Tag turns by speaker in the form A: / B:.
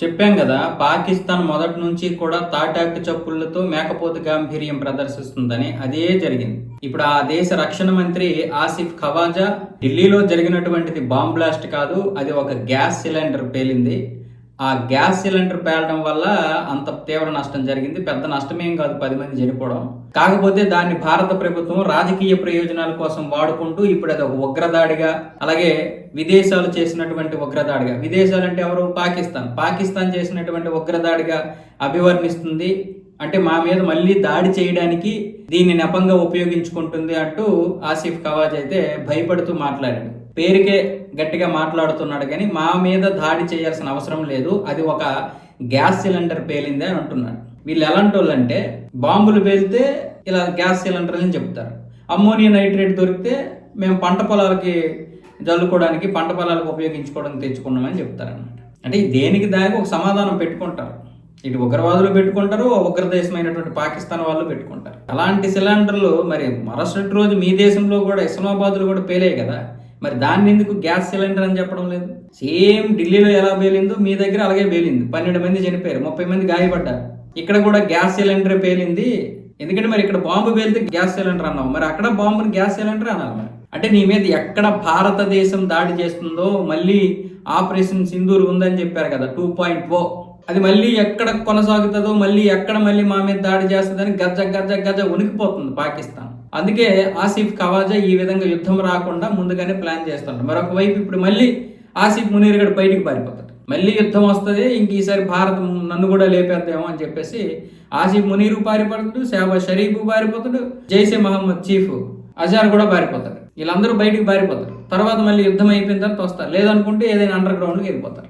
A: చెప్పాం కదా పాకిస్తాన్ మొదటి నుంచి కూడా తాటాకు చప్పుళ్ళతో మేకపోతు గాంభీర్యం ప్రదర్శిస్తుందని అదే జరిగింది. ఇప్పుడు ఆ దేశ రక్షణ మంత్రి ఆసిఫ్ ఖవాజా ఢిల్లీలో జరిగినటువంటిది బాంబ్ బ్లాస్ట్ కాదు అది ఒక గ్యాస్ సిలిండర్ పేలింది. ఆ గ్యాస్ సిలిండర్ పేలడం వల్ల అంత తీవ్ర నష్టం జరిగింది. పెద్ద నష్టమేం కాదు పది మంది చనిపోవడం. కాకపోతే దాన్ని భారత ప్రభుత్వం రాజకీయ ప్రయోజనాల కోసం వాడుకుంటూ ఇప్పుడు అది ఒక ఉగ్రదాడిగా అలాగే విదేశాలు చేసినటువంటి ఉగ్రదాడిగా. విదేశాలు అంటే ఎవరు? పాకిస్తాన్. పాకిస్తాన్ చేసినటువంటి ఉగ్రదాడిగా అభివర్ణిస్తుంది. అంటే మా మీద మళ్ళీ దాడి చేయడానికి దీన్ని నెపంగా ఉపయోగించుకుంటుంది అంటూ ఆసిఫ్ కవాజ్ అయితే భయపడుతూ మాట్లాడాడు. పేరుకే గట్టిగా మాట్లాడుతున్నాడు కానీ మా మీద దాడి చేయాల్సిన అవసరం లేదు. అది ఒక గ్యాస్ సిలిండర్ పేలింది అని అంటున్నాడు. వీళ్ళు ఎలాంటి వాళ్ళు అంటే బాంబులు పేలితే ఇలా గ్యాస్ సిలిండర్ అని చెప్తారు. అమ్మోనియా నైట్రేట్ దొరికితే మేము పంట పొలాలకి జల్లుకోవడానికి పంట పొలాలకు ఉపయోగించుకోవడానికి తెచ్చుకున్నామని చెప్తారన్నమాట. అంటే దేనికి దానికి ఒక సమాధానం పెట్టుకుంటారు. ఇటు ఉగ్రవాదులు పెట్టుకుంటారు ఉగ్రదేశమైనటువంటి పాకిస్తాన్ వాళ్ళు పెట్టుకుంటారు. అలాంటి సిలిండర్లు మరి మరుసటి రోజు మీ దేశంలో కూడా ఇస్లామాబాద్లో కూడా పేలే కదా. మరి దాన్ని ఎందుకు గ్యాస్ సిలిండర్ అని చెప్పడం లేదు? సేమ్ ఢిల్లీలో ఎలా పేలిందో మీ దగ్గర అలాగే పేలింది. పన్నెండు మంది చనిపోయారు ముప్పై మంది గాయపడ్డారు. ఇక్కడ కూడా గ్యాస్ సిలిండర్ పేలింది. ఎందుకంటే మరి ఇక్కడ బాంబు పేలితే గ్యాస్ సిలిండర్ అన్నావు. మరి అక్కడ బాంబుని గ్యాస్ సిలిండర్ అన్నారు మరి. అంటే నీ మీద ఎక్కడ భారతదేశం దాడి చేస్తుందో మళ్ళీ ఆపరేషన్ సింధూర్ ఉందని చెప్పారు కదా టూ పాయింట్ ఓ. అది మళ్ళీ ఎక్కడ కొనసాగుతుందో మళ్ళీ ఎక్కడ మళ్ళీ మా మీద దాడి చేస్తుందని గజ్జ గజ్జ గజ్జ ఉనికిపోతుంది పాకిస్తాన్. అందుకే ఆసిఫ్ ఖవాజా ఈ విధంగా యుద్ధం రాకుండా ముందుగానే ప్లాన్ చేస్తుంటారు. మరొక వైపు ఇప్పుడు మళ్ళీ ఆసిఫ్ మునీర్ గడు బయటికి పారిపోతాడు. మళ్ళీ యుద్ధం వస్తుంది ఇంక ఈసారి భారత్ నన్ను కూడా లేపేద్దామో అని చెప్పేసి ఆసిఫ్ మునీరు పారిపోతాడు షాబా షరీఫ్ పారిపోతాడు జైసే మహమ్మద్ చీఫ్ అజార్ కూడా పారిపోతాడు. వీళ్ళందరూ బయటికి పారిపోతారు. తర్వాత మళ్ళీ యుద్ధం అయిపోయిన తర్వాత వస్తారు. లేదనుకుంటే ఏదైనా అండర్ గ్రౌండ్కి వెళ్ళిపోతారు.